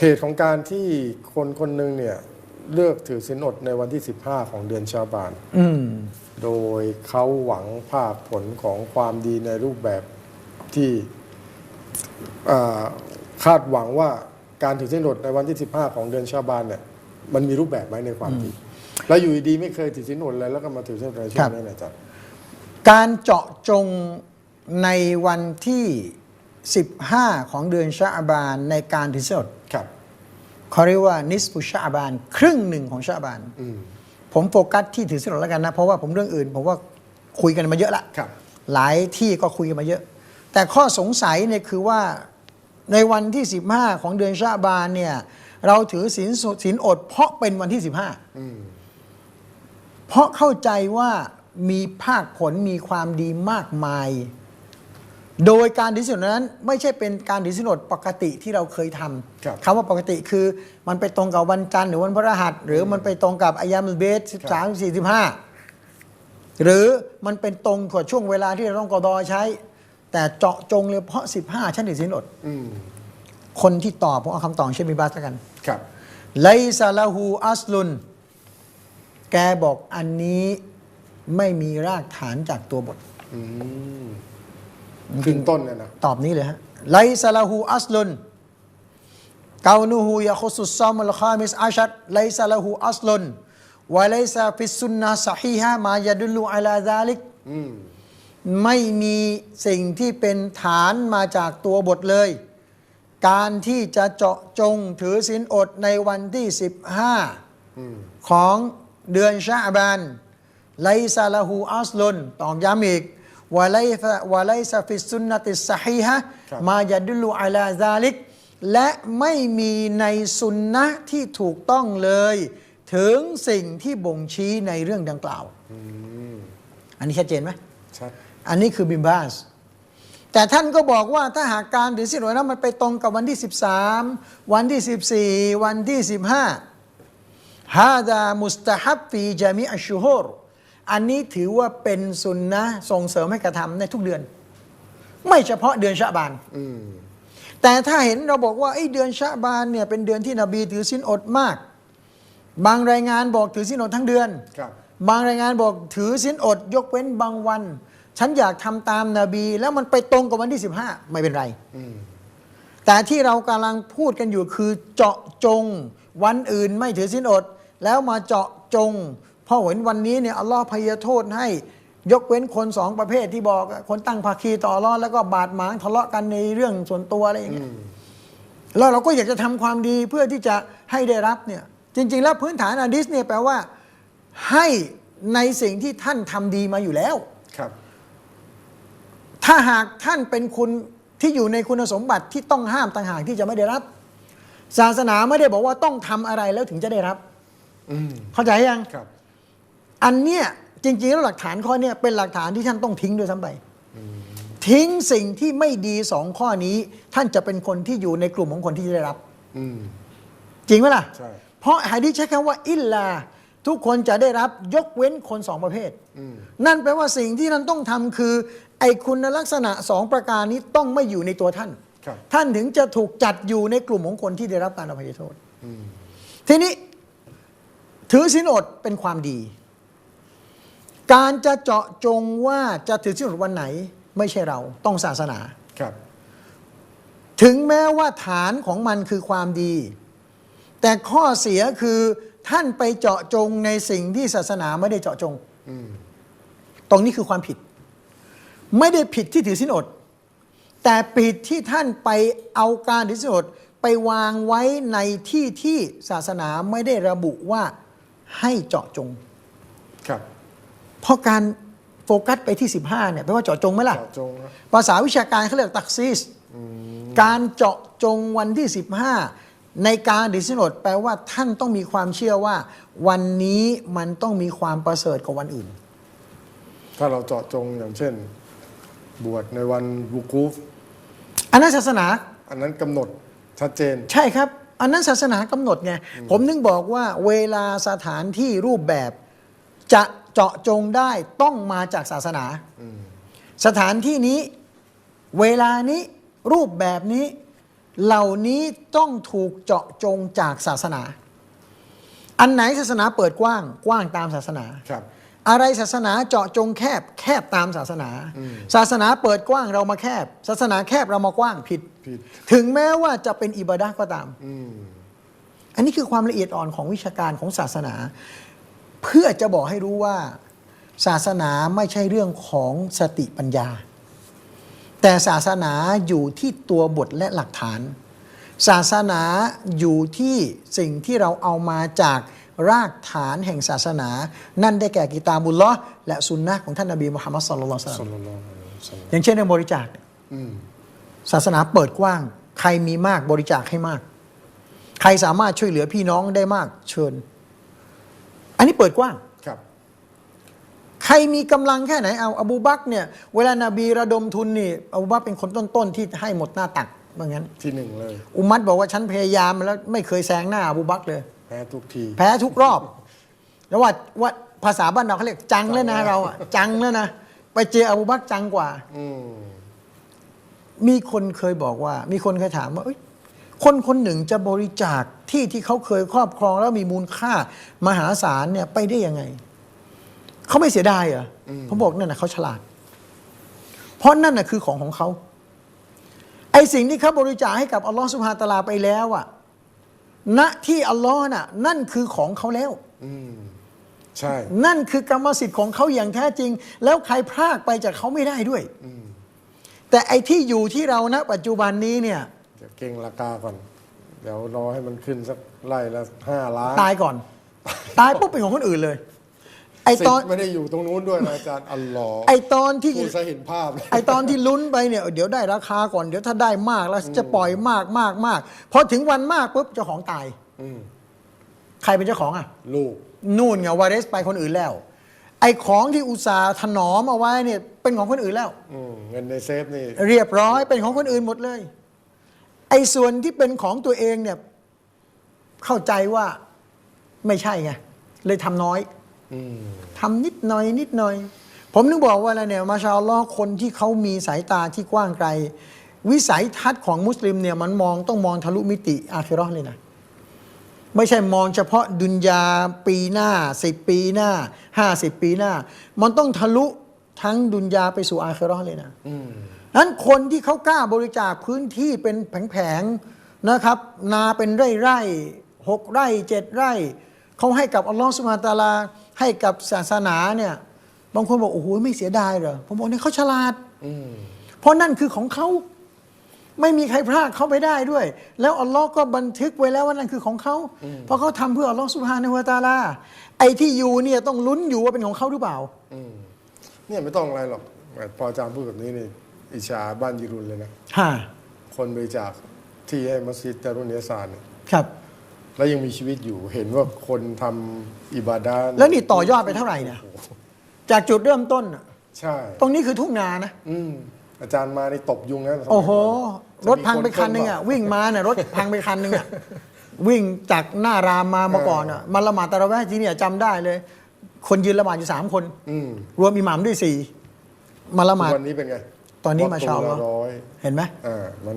เหตุของการที่คนคนหนึ่งเนี่ยเลือกถือศีลอดในวันที่ 15 ของเดือนชาบานอืมโดยเขาหวังภาพผลของความดีในรูปแบบที่อ่าคาดหวังว่าการถือศีลอดในวันที่ 15 ของเดือนชาบานเนี่ยมันมีรูปแบบไหมในความดี แล้วอยู่ดีๆไม่เคยถือศีลอดเลยแล้วก็มาถือศีลอดในช่วครังบนี้นะจ๊ะการเจาะจงในวันที่ 15 ของเดือนชาบานในการถือศีลอดครับ เขาเรียกว่านิสฟุชาบาน ครึ่งหนึ่งของชาบานอืมผมโฟกัสที่ถือศีลอดแล้วกันนะ เพราะว่าผมเรื่องอื่น ผมว่าคุยกันมาเยอะละครับหลายที่ก็คุยกันมาเยอะ แต่ข้อสงสัยเนี่ยคือว่าในวันที่ 15 ของเดือนชาบานเนี่ยเราถือศีลสุศีลอด เพราะเป็นวันที่ 15อืมเพราะเข้าใจว่ามีภาคผลมีความดีมากมาย โดยการถือศีลอดนั้นไม่ใช่เป็นการถือศีลอดปกติที่เราเคยทครับำคำว่าปกติคือมันไปตรงกับวันจันทร์หรือวันพฤหัส หรือมันไปตรงกับอายามลเบสสิบสามสี่สิบห้าหรือมันเป็นตรงกับช่วงเวลาที่เราต้องกอดอใช้ แต่เจาะจงเลยเพราะ 15 ชั้นถือศีลอดอืมคนที่ตอบผมเอาคำตอบเช่นมีบาสแล้วกัน ครับ ไลซาลาหูอัสลุน แกบอกอันนี้ไม่มีรากฐานจากตัวบท อืม ขึ้นต้นเนี่ยนะตอบนี้เลยฮะไลซาลาหูอัสลุนกานูฮูยะคุสุสซามุลคามิสอาชัดไลซาลาหูอัสลุนวะไลซาฟิสซุนนะสฮีฮะมายะดุลลุอะลาซาลิกอืมไม่มีสิ่งที่เป็นฐานมาจากตัวบทเลย การที่จะเจาะจงถือศีลอดในวันที่ 15อืมของเดือนชาบานไลซาลาหูอัสลุนตอกย้ำอีก วะไลฟะวะไลซาฟิสซุนนติสซะฮีฮะมายะดุลลุอะลาซาลิก และไม่มีในสุนนะห์ที่ถูกต้องเลย ถึงสิ่งที่บ่งชี้ในเรื่องดังกล่าวอืมอันนี้ชัดเจนไหมชัดอันนี้คือบิมบาสแต่ท่านก็บอกว่าถ้าหากการถือศีลอดนั้นมันไปตรงกับวันที่ 13 วันที่ 14 วันที่ 15ฮาดามุสตาฮับฟีจามิอัชชูฮร อันนี้ถือว่าเป็นสุนนะห์ส่งเสริมให้กระทำในทุกเดือน ไม่เฉพาะเดือนชะบานอืมแต่ถ้าเห็นเราบอกว่าไอ้เดือนชะบานเนี่ยเป็นเดือนที่นบีถือศีลอดมาก บางรายงานบอกถือศีลอดทั้งเดือนครับบางรายงานบอกถือศีลอด ยกเว้นบางวัน ฉันอยากทำตามนาบี แล้วมันไปตรงกับวันที่ 15 ไม่เป็นไรอืมแต่ที่เรากำลังพูดกันอยู่คือเจาะจง วันอื่นไม่ถือศีลอด แล้วมาเจาะจงเพราะเห็นวันนี้เนี่ยอัลลอฮ์พยโทษให้ยกเว้นคนสองประเภทที่บอกอะคนตั้งภาคีต่ออัลลอฮ์แล้วก็บาดหมางทะเลาะกันในเรื่องส่วนตัวอะไรอย่างเงี้ยแล้วเราก็อยากจะทำความดีเพื่อที่จะให้ได้รับเนี่ย จริง ๆ แล้วพื้นฐานอะดิสเนี่ยแปลว่า ให้ในสิ่งที่ท่านทำดีมาอยู่แล้วครับ ถ้าหากท่านเป็นคุณที่อยู่ในคุณสมบัติที่ต้องห้ามต่างหากที่จะไม่ได้รับ ศาสนาไม่ได้บอกว่าต้องทำอะไรแล้วถึงจะได้รับอืมเข้าใจยังครับ อันเนี้ยจริงๆแล้วหลักฐานข้อเนี้ยเป็นหลักฐานที่ท่านต้องทิ้งด้วยซ้ำไปทิ้งสิ่งที่ไม่ดีสองข้อนี้ ท่านจะเป็นคนที่อยู่ในกลุ่มของคนที่จะได้รับ อืม จริงไหมล่ะ ใช่ เพราะหะดีษใช้คำว่า อิลลา ทุกคนจะได้รับยกเว้นคนสองประเภท อืม นั่นแปลว่าสิ่งที่ท่านต้องทำคือ ไอคุณลักษณะสองประการนี้ต้องไม่อยู่ในตัวท่าน ครับ ท่านถึงจะถูกจัดอยู่ในกลุ่มของคนที่ได้รับการอภัยโทษ อืม ทีนี้ ถือศีลอดเป็นความดี การจะเจาะจงว่าจะถือศีลอดวันไหน ไม่ใช่เราต้องศาสนา ครับ ถึงแม้ว่าฐานของมันคือความดี แต่ข้อเสียคือท่านไปเจาะจงในสิ่งที่ศาสนาไม่ได้เจาะจง อืมตรงนี้คือความผิด ไม่ได้ผิดที่ถือศีลอด แต่ผิดที่ท่านไปเอาการถือศีลอดไปวางไว้ในที่ที่ศาสนาไม่ได้ระบุว่าให้เจาะจง ครับ เพราะการโฟกัสไปที่ 15เนี่ยแปลว่าเจาะจงไหมล่ะ เจาะจงนะภาษาวิชาการเขาเรียกตักซีสการเจาะจงวันที่ 15 ในการดิสินอดแปลว่าท่านต้องมีความเชื่อว่า วันนี้มันต้องมีความประเสริฐกว่าวันอื่น ถ้าเราเจาะจงอย่างเช่น บวชในวันบุกูฟอันนั้นศาสนา อันนั้นกำหนดชัดเจน ใช่ครับ อันนั้นศาสนากำหนดไง ผมนึงบอกว่าเวลาสถานที่รูปแบบจะ เจาะจงได้ต้องมาจากศาสนา สถานที่นี้เวลานี้รูปแบบนี้ เหล่านี้ต้องถูกเจาะจงจากศาสนา อันไหนศาสนาเปิดกว้างกว้างตามศาสนาครับอะไรศาสนาเจาะจงแคบแคบตามศาสนา ศาสนาเปิดกว้างเรามาแคบ ศาสนาแคบเรามากว้างผิดผิดถึงแม้ว่าจะเป็นอิบาดะห์ก็ตามอืมอันนี้คือความละเอียดอ่อนของวิชาการของศาสนา เพื่อจะบอกให้รู้ว่าศาสนาไม่ใช่เรื่องของสติปัญญา แต่ศาสนาอยู่ที่ตัวบทและหลักฐาน ศาสนาอยู่ที่สิ่งที่เราเอามาจากรากฐานแห่งศาสนา นั่นได้แก่กิตาบุลลอและสุนนะของท่านนบีมุฮัมมัดสุลลัลลอฮุอะลัยฮิวะสซัลลัมลัลลอฮุอะลัยฮิวะซัลลัมอย่างเช่นเรื่องบริจาคศาสนาเปิดกว้าง ใครมีมากบริจาคให้มาก ใครสามารถช่วยเหลือพี่น้องได้มากเชิญ อันนี้เปิดกว้าง ครับ ใครมีกำลังแค่ไหนเอาอบูบักรเนี่ย เวลานาบีระดมทุนนี่อบูบักรเป็นคนต้นๆที่ให้หมดหน้าตักว่างั้น ที่หนึ่งเลย อุมัดบอกว่าฉันพยายามมาแล้วไม่เคยแซงหน้าอบูบักรเลย แพ้ทุกที แพ้ทุกรอบ แล้วว่าว่าภาษาบ้านเราเขาเรียกจังแล้วนะเราอะจังแล้วนะไปเจออบูบักรจังกว่า อืมมีคนเคยบอกว่า มีคนเคยถามว่าเอ้ย คนคนหนึ่งจะบริจาคที่ที่เขาเคยครอบครองแล้วมีมูลค่ามหาศาลเนี่ยไปได้ยังไง เขาไม่เสียดายเหรออผมบอกนั่นนะเขาฉลาด เพราะนั่นน่ะคือของของเขาไอสิ่งที่เขาบริจาคให้กับอัลลอฮฺสุบฮานะฮูวะตะอาลาไปแล้วอะณที่อัลลอฮ์น่ะ นั่นคือของเขาแล้วอืมใช่ นั่นคือกรรมสิทธิ์ของเขาอย่างแท้จริง แล้วใครพรากไปจากเขาไม่ได้ด้วยแต่ไอ้ที่อยู่ที่เราณปัจจุบันนี้เนี่ย เดี๋ยวเก่งราคาก่อน เดี๋ยวรอให้มันขึ้นสักไล่ละห้าล้านตายก่อน ตายปุ๊บเป็นของคนอื่นเลย ไอสิทตอน ธิ์ไม่ได้อยู่ตรงนู้นด้วยนะอาจารย์อัลลอฮ์ไอตอนที่ พูดซะเห็นภาพเลย ไอตอนที่ลุ้นไปเนี่ยเดี๋ยวได้ราคาก่อนเดี๋ยวถ้าได้มากแล้วจะปล่อยมากมากมากพอถึงวันมากปุ๊บเจ้าของตายอืม ใครเป็นเจ้าของอะ ลูก นู่นไงวาเรสไปคนอื่นแล้ว ไอของที่อุตสาห์ถนอมเอาไว้เนี่ยเป็นของคนอื่นแล้ว อืมเงินในเซฟนี่ เรียบร้อยเป็นของคนอื่นหมดเลย ไอ้ส่วนที่เป็นของตัวเองเนี่ยเข้าใจว่าไม่ใช่ไงเลยทำน้อยอืมทำนิดหน่อย นิดหน่อย ผมนึกบอกว่าอะไรเนี่ยมาชาอัลลอฮ์คนที่เขามีสายตาที่กว้างไกล วิสัยทัศน์ของมุสลิมเนี่ยมันมองต้องมองทะลุมิติอาคิเราะห์เลยนะไม่ใช่มองเฉพาะดุนยาปีหน้าสิบปีหน้าห้าสิบปีหน้า มันต้องทะลุทั้งดุนยาไปสู่อาคิเราะห์เลยนะอืม นั้นคนที่เขากล้าบริจาคพื้นที่เป็นแผงๆนะครับ นาเป็นไร่ไร่ๆหกไร่เจ็ดไร่เขาให้กับอัลลอฮฺสุบฮานะฮูวะตะอาลา ให้กับศาสนาเนี่ยบางคนบอกโอ้โหไม่เสียดายเหรอผมบอกเนี่ยเขาฉลาดอืมเพราะนั่นคือของเขาไม่มีใครพลากเขาไปได้ด้วย แล้วอัลลอฮ์ก็บันทึกไว้แล้วว่านั่นคือของเขาเพราะเขาทำเพื่ออัลลอฮ์สุบฮานะฮูวะตะอาลาไอ้ที่อยู่เนี่ยต้องลุ้นอยู่ว่าเป็นของเขาหรือเปล่าอืมเนี่ยไม่ต้องอะไรหรอกพออาจารย์พูดแบบนี้นี่ อิจฉาบ้านยิรุนเลยนะ ฮะคนบริจาคที่ให้มัสยิดจารุนเนยสานเนี่ยครับ แล้วยังมีชีวิตอยู่เห็นว่าคนทำอิบาดาแล้วนี่ต่อยอดไปเท่าไหร่เนี่ย จากจุดเริ่มต้นน่ะใช่ ตรงนี้คือทุ่งนานะ อืมอาจารย์มาในตบยุงนะสมัยโอ้โหก่นรถพังไปคันหนึ่งอะจมีวิ่งมาเนี่ยรถพังไปคันหนึ่งอะ วิ่งจากหน้ารามมาเมื่อก่อนอะมาละหมาดตะเราะแวะที่เนี่ยจำได้เลย คนยืนละหมาดอยู่สามคน อืมรวมอิหม่ามด้วยสี่มาละหมาด วันนี้เป็นไง ตอนนี้วัดมาชาอัลลอฮ์ตัวละร้อยเห็นไหมอ่ามัน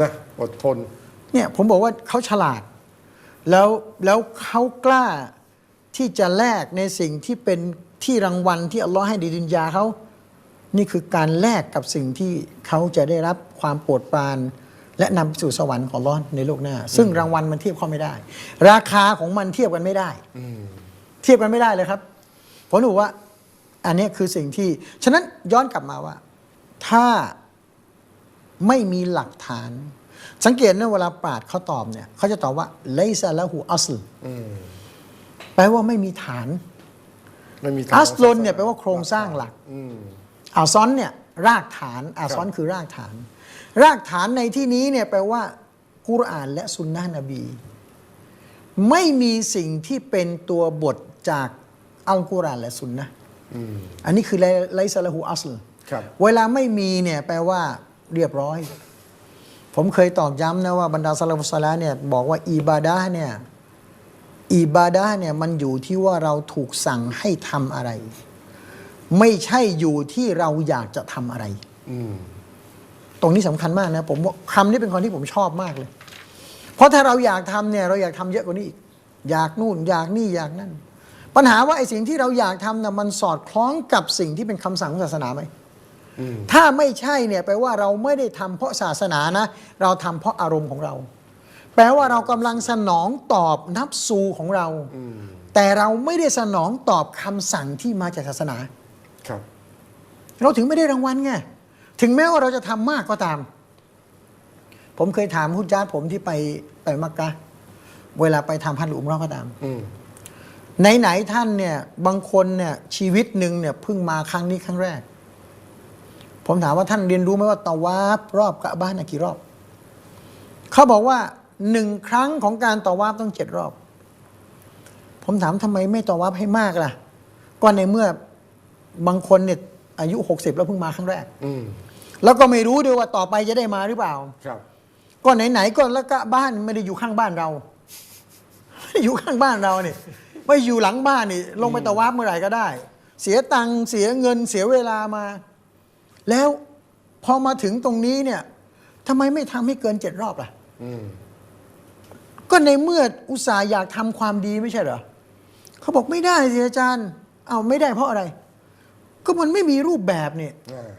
นะอดทน เนี่ยผมบอกว่าเขาฉลาด แล้วแล้วเขากล้าที่จะแลกในสิ่งที่เป็นที่รางวัลที่อัลลอฮ์ให้ในดินยาเขา นี่คือการแลกกับสิ่งที่เขาจะได้รับความโปรดปราน และนำไปสู่สวรรค์ของอัลลอฮ์ในโลกหน้า ซึ่งรางวัลมันเทียบเขาไม่ได้ ราคาของมันเทียบกันไม่ได้อืมเทียบกันไม่ได้เลยครับผมรู้ว่า อันเนี้ยคือสิ่งที่ ฉะนั้นย้อนกลับมาว่า ถ้าไม่มีหลักฐาน สังเกตนะเวลาปราดเขาตอบเนี่ยเขาจะตอบว่าเลซาละหูอัสลอืมแปลว่าไม่มีฐานไม่มีทางอัสลนเนี่ยแปลว่าโครงสร้างหลักอืมอาซอนเนี่ยรากฐานอาซอนครับคือรากฐาน รากฐานในที่นี้เนี่ยแปลว่ากุรอานและสุนนะนบี ไม่มีสิ่งที่เป็นตัวบทจากอัลกุรอานและสุนนะอืมอันนี้คือไลซาละหูอัสลครับ เวลาไม่มีเนี่ยแปลว่าเรียบร้อย ผมเคยตอกย้ำนะว่าบรรดาซาลาฟุสซาลาเนี่ยบอกว่าอิบาดะห์เนี่ยอิบาดะห์เนี่ยมันอยู่ที่ว่าเราถูกสั่งให้ทำอะไร ไม่ใช่อยู่ที่เราอยากจะทำอะไรอืมตรงนี้สำคัญมากนะผมว่าคำนี้เป็นคนที่ผมชอบมากเลย เพราะถ้าเราอยากทำเนี่ย เราอยากทำเยอะกว่านี้อีกอยากนู่น อยากนี่อยากนั่นปัญหาว่าไอ้สิ่งที่เราอยากทำน่ะมันสอดคล้องกับสิ่งที่เป็นคำสั่งของศาสนาไหมอืม ถ้าไม่ใช่เนี่ยแปลว่าเราไม่ได้ทำเพราะศาสนานะ เราทำเพราะอารมณ์ของเรา แปลว่าเรากำลังสนองตอบนับสูของเราอืมแต่เราไม่ได้สนองตอบคำสั่งที่มาจากศาสนา ครับ เราถึงไม่ได้รางวัลไง ถึงแม้ว่าเราจะทำมากก็ตาม ผมเคยถามฮุจญาตผมที่ไปไปมักกะห์เวลาไปทำพันหลุมเราะห์ก็ตามอืมไหนๆท่านเนี่ยบางคนเนี่ยชีวิตหนึ่งเนี่ยเพิ่งมาครั้งนี้ครั้งแรก ผมถามว่าท่านเรียนรู้ไหมว่าตะวาบรอบกะบ้านน่ะกี่รอบ เขาบอกว่าหนึ่งครั้งของการตะวาบต้องเจ็ดรอบ ผมถามทำไมไม่ตะวาบให้มากล่ะ ก็ในเมื่อบางคนเนี่ยอายุหกสิบแล้วเพิ่งมาครั้งแรก อืมแล้วก็ไม่รู้ด้วยว่าต่อไปจะได้มาหรือเปล่า ครับ ก็ไหนๆก็แล้วก็บ้านไม่ได้อยู่ข้างบ้านเราไม่ได้อยู่ข้างบ้านเราเนี่ยไม่อยู่หลังบ้านนี่ ลงไปตะวาบเมื่อไหร่ก็ได้ เสียตังค์เสียเงินเสียเวลามา แล้วพอมาถึงตรงนี้เนี่ยทำไมไม่ทำให้เกินเจ็ดรอบล่ะอืมก็ในเมื่ออุตส่าห์อยากทำความดีไม่ใช่เหรอเขาบอกไม่ได้สิอาจารย์ เอาไม่ได้เพราะอะไร ก็มันไม่มีรูปแบบเนี่ยอ่า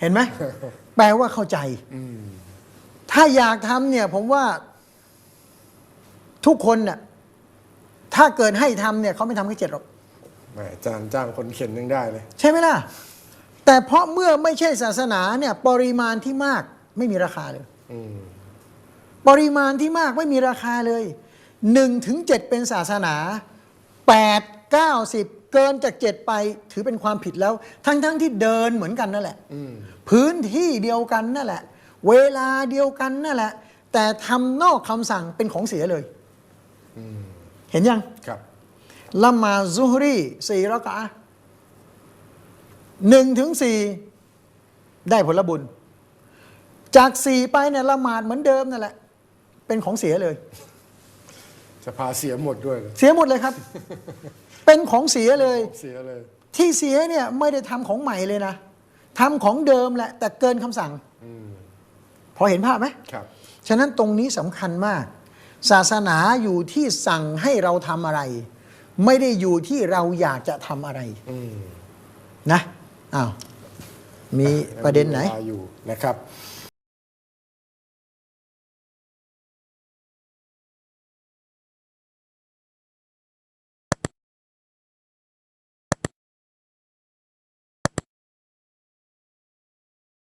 เห็นไหมแปลว่าเข้าใจอืมถ้าอยากทำเนี่ย ผมว่า ทุกคนเนี่ยถ้าเกิดให้ทำเนี่ยเขาไม่ทำแค่เจ็ดหรอกแหมอาจารย์จ้างคนเข็นยังได้เลย ใช่ไหมล่ะ แต่เพราะเมื่อไม่ใช่ศาสนาเนี่ยปริมาณที่มากไม่มีราคาเลย อืมปริมาณที่มากไม่มีราคาเลยหนึ่งถึงเจ็ดเป็นศาสนาแปดเก้าสิบเกินจากเจ็ดไปถือเป็นความผิดแล้ว ทั้งๆทที่เดินเหมือนกันนั่นแหละ อืมพื้นที่เดียวกันนั่นแหละ เวลาเดียวกันนั่นแหละ แต่ทำนอกคำสั่งเป็นของเสียเลย อืมเห็นยัง ครับ ละหมาดซุฮรีสี่รักอะห์ หนึ่งถึงสี่ได้ผลบุญ จากสี่ไปเนี่ยละหมาดเหมือนเดิมนั่นแหละ เป็นของเสียเลย จะพาเสียหมดด้วยเลยเสียหมดเลยครับ เป็นของเสียเลย เสียเลยที่เสียเนี่ยไม่ได้ทำของใหม่เลยนะทำของเดิมแหละ แต่เกินคำสั่ง อืมพอเห็นภาพไหม ครับ ฉะนั้นตรงนี้สำคัญมาก ศาสนาอยู่ที่สั่งให้เราทำอะไร ไม่ได้อยู่ที่เราอยากจะทำอะไรอืม นะ อ้าวมีประเด็นไหนอยู่นะครับ